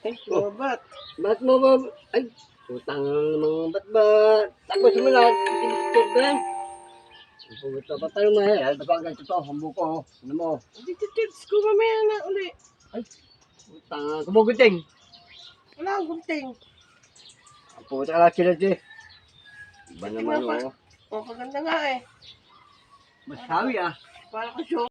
Ay, oh. babat. Ba't mo ba? Ay, utang namang ba't eh. ba? Tapos mo lahat, tinitip ba? Pumunta pa tayo mahal. Ba't ba ganito to? Humbo ko. Oh. Ano mo? Hindi titips ko mamaya na uli. Ay, Utang, kumuguting. Wala akong gunting. Pumunta ka lang sila di. Iba naman Tingnan oh. O, kaganda nga eh. Masawi ah. Para ka show.